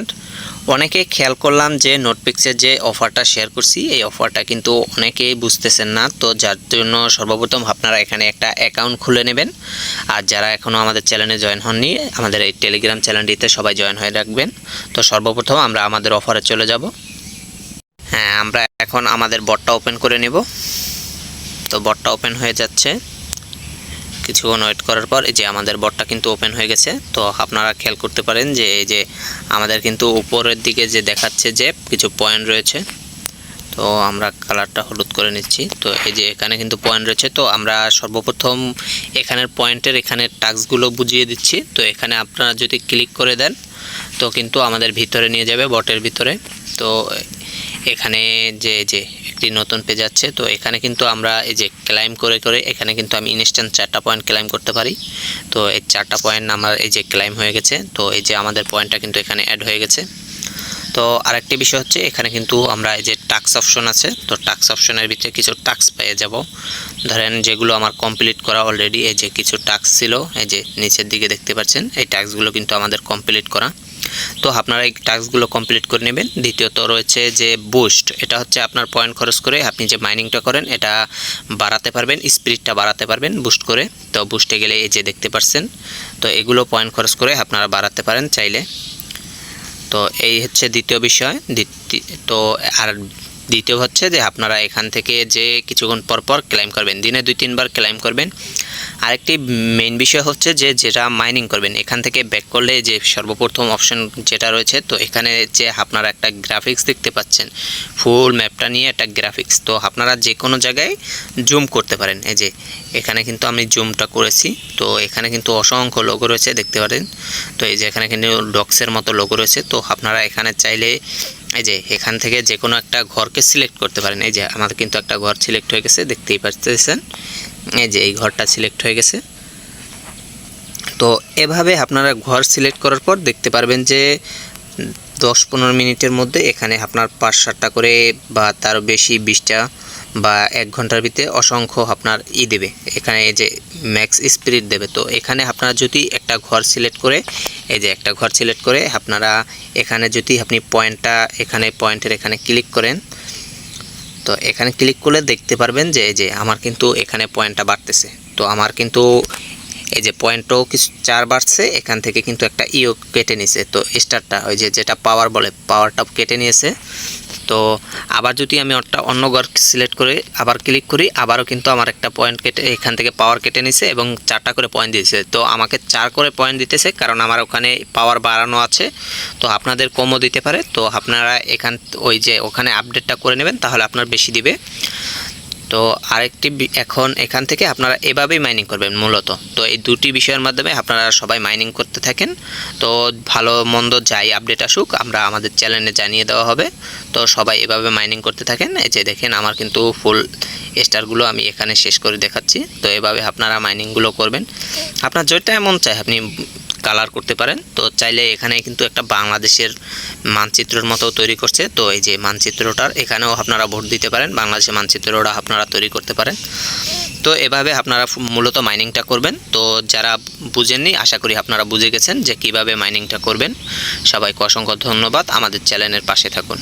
Friend অনেকে খেয়াল করলাম যে নোটপিক্সের যে অফারটা শেয়ার করছি, এই অফারটা কিন্তু অনেকেই বুঝতেছেন না। তো যার জন্য সর্বপ্রথম আপনারা এখানে একটা অ্যাকাউন্ট খুলে নেবেন। আর যারা এখনও আমাদের চ্যানেলে জয়েন হননি, আমাদের এই টেলিগ্রাম চ্যানেলটিতে সবাই জয়েন হয়ে রাখবেন। তো সর্বপ্রথম আমরা আমাদের অফারে চলে যাব। হ্যাঁ আমরা এখন আমাদের বটটা ওপেন করে নেব। তো বটটা ওপেন হয়ে যাচ্ছে। কিছুক্ষণ ওয়েট করার পর এই যে আমাদের বটটা কিন্তু ওপেন হয়ে গেছে, তো আপনারা খেয়াল করতে পারেন যে এই যে আমাদের কিন্তু উপরের দিকে যে দেখাচ্ছে যে কিছু পয়েন্ট রয়েছে, তো আমরা কালারটা হলুদ করে নিচ্ছি। তো এই যে এখানে কিন্তু পয়েন্ট রয়েছে, তো আমরা সর্বপ্রথম এখানের পয়েন্টের এখানে টাস্কগুলো বুঝিয়ে দিচ্ছি। তো এখানে আপনারা যদি ক্লিক করে দেন, তো কিন্তু আমাদের ভিতরে নিয়ে যাবে বটের ভিতরে। তো এখানে যে যে একটি নতুন পেজ আছে, তো এখানে কিন্তু আমরা এই যে ক্লাইম করে করে এখানে কিন্তু আমি ইনস্ট্যান্ট চারটা পয়েন্ট ক্লাইম করতে পারি। তো এই চারটা পয়েন্ট আমার এই যে ক্লাইম হয়ে গেছে, তো এই যে আমাদের পয়েন্টটা কিন্তু এখানে অ্যাড হয়ে গেছে। তো আরেকটি বিষয় হচ্ছে, এখানে কিন্তু আমরা এই যে টাক্স অপশন আছে, তো টাক্স অপশনের ভিতরে কিছু টাক্স পেয়ে যাব। ধরেন যেগুলো আমার কমপ্লিট করা অলরেডি এই যে কিছু টাক্স ছিল, এই যে নিচের দিকে দেখতে পাচ্ছেন, এই টাক্সগুলো কিন্তু আমাদের কমপ্লিট করা। তো আপনারা এই টাস্কগুলো কমপ্লিট করে নেবেন। দ্বিতীয়ত রয়েছে যে বুস্ট, এটা হচ্ছে আপনার পয়েন্ট খরচ করে আপনি যে মাইনিংটা করেন, এটা বাড়াতে পারবেন স্পিরিটটা বাড়াতে পারবেন বুস্ট করে। তো বুস্টে গেলে এই যে দেখতে পাচ্ছেন তো এগুলো পয়েন্ট খরচ করে আপনারা বাড়াতে পারেন চাইলে। তো এই হচ্ছে দ্বিতীয় বিষয়। দ্বিতীয় তো আর দ্বিতীয় হচ্ছে যে আপনারা এখান থেকে যে কিছুক্ষণ পর পর ক্লাইম করবেন, দিনে দুই তিনবার ক্লাইম করবেন। আরেকটি মেইন বিষয় হচ্ছে যে যেটা মাইনিং করবেন, এখান থেকে ব্যাক করলে যে সর্বপ্রথম অপশন যেটা রয়েছে, তো এখানে যে আপনারা একটা গ্রাফিক্স দেখতে পাচ্ছেন ফুল ম্যাপটা নিয়ে একটা গ্রাফিক্স তো আপনারা যে কোনো জায়গায় জুম করতে পারেন। এই যে এখানে কিন্তু আমি জুমটা করেছি, তো এখানে কিন্তু অসংখ্য লোগো রয়েছে, দেখতে পারেন। তো এই যে এখানে কিন্তু ডক্সের মতো লোগো রয়েছে, তো আপনারা এখানে চাইলে এই যে এখান থেকে যে কোনো একটা ঘরকে সিলেক্ট করতে পারেন। এই যে আমাদের কিন্তু একটা ঘর সিলেক্ট হয়ে গেছে, দেখতেই পাচ্ছেন এই যে এই ঘরটা সিলেক্ট হয়ে গেছে। তো এভাবে আপনারা ঘর সিলেক্ট করার পর দেখতে পারবেন যে দশ পনেরো মিনিটের মধ্যে এখানে আপনার পাঁচ সাতটা করে বা তার বেশি বিশটা বা এক ঘণ্টার ভিতরে অসংখ্য আপনার ই দেবে। এখানে যে ম্যাক্স স্পিরিট দেবে। তো এখানে আপনারা যদি একটা ঘর সিলেক্ট করে, এই যে একটা ঘর সিলেক্ট করে, আপনারা এখানে যদি আপনি পয়েন্টটা এখানে পয়েন্টের এখানে ক্লিক করেন, তো এখানে ক্লিক করলে দেখতে পারবেন যে, এই যে আমার কিন্তু এখানে পয়েন্টটা বাড়তেছে। তো আমার কিন্তু এই যে পয়েন্টও কিছু চার বাড়ছে, এখান থেকে কিন্তু একটা ইও কেটে নিছে। তো স্টারটা ওই যে যেটা পাওয়ার বলে পাওয়ারটা কেটে নিয়েছে। তো আবার যদি আমি একটা অন্য ঘর সিলেক্ট করে আবার ক্লিক করি, আবারও কিন্তু আমার একটা পয়েন্ট কেটে, এখান থেকে পাওয়ার কেটে নিছে এবং চারটা করে পয়েন্ট দিয়েছে। তো আমাকে চার করে পয়েন্ট দিতেছে কারণ আমার ওখানে পাওয়ার বাড়ানো আছে। তো আপনাদের কমও দিতে পারে। তো আপনারা এখান, ওই যে ওখানে আপডেটটা করে নেবেন, তাহলে আপনার বেশি দিবে। তো আরেকটি এখন এখান থেকে আপনারা এভাবেই মাইনিং করবেন মূলত। তো এই দুটি বিষয়ের মাধ্যমে আপনারা সবাই মাইনিং করতে থাকেন। তো ভালো মন্দ যাই আপডেট আসুক, আমরা আমাদের চ্যানেলে জানিয়ে দেওয়া হবে। তো সবাই এভাবে মাইনিং করতে থাকেন। এই যে দেখেন আমার কিন্তু ফুল স্টারগুলো আমি এখানে শেষ করে দেখাচ্ছি। তো এভাবে আপনারা মাইনিংগুলো করবেন। আপনার যেটা এমন চাই, আপনি কালার করতে পারেন। তো চাইলে এখানে কিন্তু একটা বাংলাদেশের মানচিত্রের মতো তৈরি করছে। তো এই যে মানচিত্রটার এখানেও আপনারা ভোট দিতে পারেন। বাংলাদেশের মানচিত্রটা আপনারা তৈরি করতে পারেন। তো এভাবে আপনারা মূলত মাইনিংটা করবেন। তো যারা বুঝেননি, আশা করি আপনারা বুঝে গেছেন যে কীভাবে মাইনিংটা করবেন। সবাইকে অসংখ্য ধন্যবাদ। আমাদের চ্যানেলের পাশে থাকুন।